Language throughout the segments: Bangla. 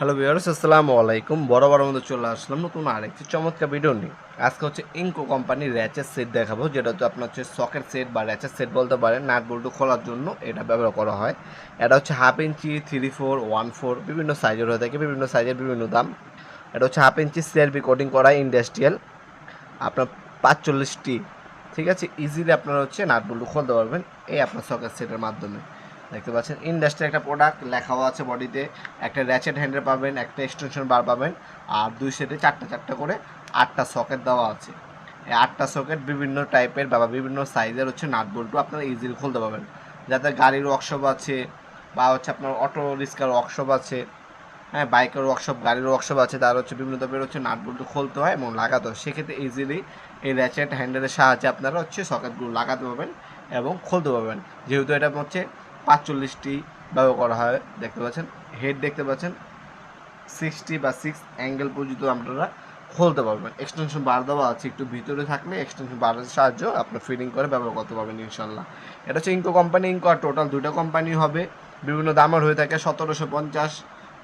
হ্যালো ভিউয়ার্স আসসালামু আলাইকুম। বড় বড় মধ্যে চলে আসলাম নতুন আরেকটি চমৎকার ভিডিও নিয়ে। আজকে হচ্ছে ইঙ্কো কোম্পানির র্যাচের সেট দেখাবো, যেটা হচ্ছে আপনার হচ্ছে সকেট সেট বা র্যাচের সেট বলতে পারেন, নাট বল্টু খোলার জন্য এটা ব্যবহার করা হয়। এটা হচ্ছে half inch three four one four বিভিন্ন সাইজের হয়ে থাকে, বিভিন্ন সাইজের বিভিন্ন দাম। এটা হচ্ছে হাফ ইঞ্চি সিআরবি কোডিং করা ইন্ডাস্ট্রিয়াল আপনার পাঁচচল্লিশটি, ঠিক আছে? ইজিলি আপনারা হচ্ছে নাট বল্টু খুলতে পারবেন এই আপনার সকেট সেটের মাধ্যমে। দেখতে পাচ্ছেন। ইন্ডাস্ট্রি একটা প্রোডাক্ট লেখাও আছে বডিতে। একটা র্যাচেট হ্যান্ডেল পাবেন, একটা এক্সটেনশন বার পাবেন, আর দুই সেটে চারটা চারটা করে আটটা সকেট দেওয়া আছে। এই আটটা সকেট বিভিন্ন টাইপের বা বিভিন্ন সাইজের হচ্ছে নাট আপনারা ইজিলি খুলতে পারবেন। যাতে গাড়ির ওয়ার্কশপ আছে বা হচ্ছে আপনার অটো রিক্সার ওয়ার্কশপ আছে হ্যাঁ বাইকের ওয়ার্কশপ গাড়ির ওয়ার্কশপ আছে, তার হচ্ছে বিভিন্ন টাইপের হচ্ছে নাট বল্টু খুলতে হয় এবং লাগাতে হয়। সেক্ষেত্রে ইজিলি এই র্যাচেট হ্যান্ডেলের সাহায্যে আপনারা হচ্ছে সকেটগুলো লাগাতে পারবেন এবং খুলতে পারবেন। যেহেতু এটা হচ্ছে পাঁচচল্লিশটি ব্যবহার করা হয়, দেখতে পাচ্ছেন। হেড দেখতে পাচ্ছেন। সিক্সটি বা সিক্স অ্যাঙ্গেল পর্যন্ত আপনারা খুলতে পারবেন। এক্সটেনশন বার দেওয়া আছে একটু ভিতরে থাকলে এক্সটেনশন বারের সাহায্য আপনার ফিটিং করে ব্যবহার করতে পারবেন ইনশাল্লাহ এটা হচ্ছে ইঙ্কো কোম্পানি ইঙ্কো আর টোটাল দুটো কোম্পানি হবে। বিভিন্ন দামের হয়ে থাকে সতেরোশো পঞ্চাশ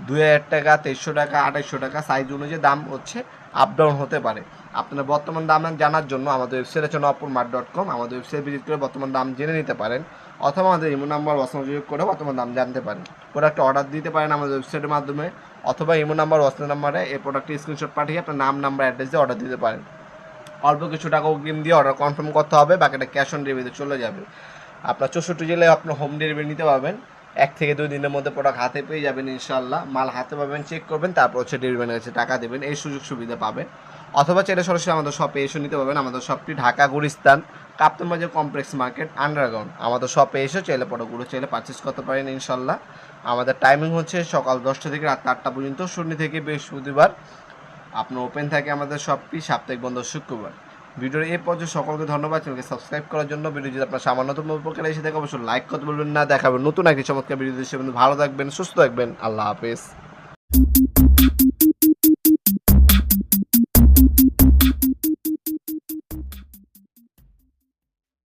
দুই হাজার টাকা, তেইশশো টাকা আঠাইশশো টাকা সাইজ অনুযায়ী দাম হচ্ছে আপ ডাউন হতে পারে। আপনার বর্তমান দাম জানার জন্য আমাদের ওয়েবসাইট আছে নপুর মার্ট ডট কম আমাদের ওয়েবসাইট ভিজিট করে বর্তমান দাম জেনে নিতে পারেন, অথবা আমাদের ইমো নাম্বার যোগ করে বর্তমান দাম জানতে পারেন। প্রোডাক্ট অর্ডার দিতে পারেন আমাদের ওয়েবসাইটের মাধ্যমে, অথবা ইমো নাম্বার ওয়াটসঅ্যাপ নাম্বারে এই প্রোডাক্টের স্ক্রিনশট পাঠিয়ে আপনার নাম নাম্বার অ্যাড্রেস দিয়ে অর্ডার দিতে পারেন। অল্প কিছু টাকা অগ্রিম দিয়ে অর্ডার কনফার্ম করতে হবে, বাকিটা ক্যাশ অন ডেলিভারিতে চলে যাবে। আপনার চৌষট্টি জেলায় আপনার হোম ডেলিভারি নিতে পারবেন। এক থেকে দুই দিনের মধ্যে প্রোডাক্ট হাতে পেয়ে যাবেন ইনশাল্লাহ মাল হাতে পাবেন চেক করবেন, তারপর হচ্ছে ডেলিভারি কাছে টাকা দেবেন, এই সুযোগ সুবিধা পাবেন। অথবা চাইলে সরাসরি আমাদের শপে এসে নিতে পারবেন। আমাদের শপটি ঢাকা, গুলিস্তান, কাপ্তান বাজার কমপ্লেক্স মার্কেট আন্ডারগ্রাউন্ড আমাদের শপে এসে চাইলে প্রোডাক্টগুলো চাইলে পারচেস করতে পারেন ইনশাল্লাহ আমাদের টাইমিং হচ্ছে সকাল দশটা থেকে রাত আটটা পর্যন্ত, শনি থেকে বৃহস্পতিবার। আপনার ওপেন থাকে আমাদের শপটি সাপ্তাহিক বন্ধ শুক্রবার। ভিডিওর এই পর্যন্ত সকলকে ধন্যবাদ। চ্যানেলকে সাবস্ক্রাইব করার জন্য ভিডিও যদি আপনার সামান্যতম উপকারে এসে থাকে, অবশ্যই লাইক করতে বলবেন না। দেখাবেন নতুন একটি চমৎকার ভিডিও দেশে ভালো থাকবেন, সুস্থ থাকবেন। আল্লাহ হাফেজ।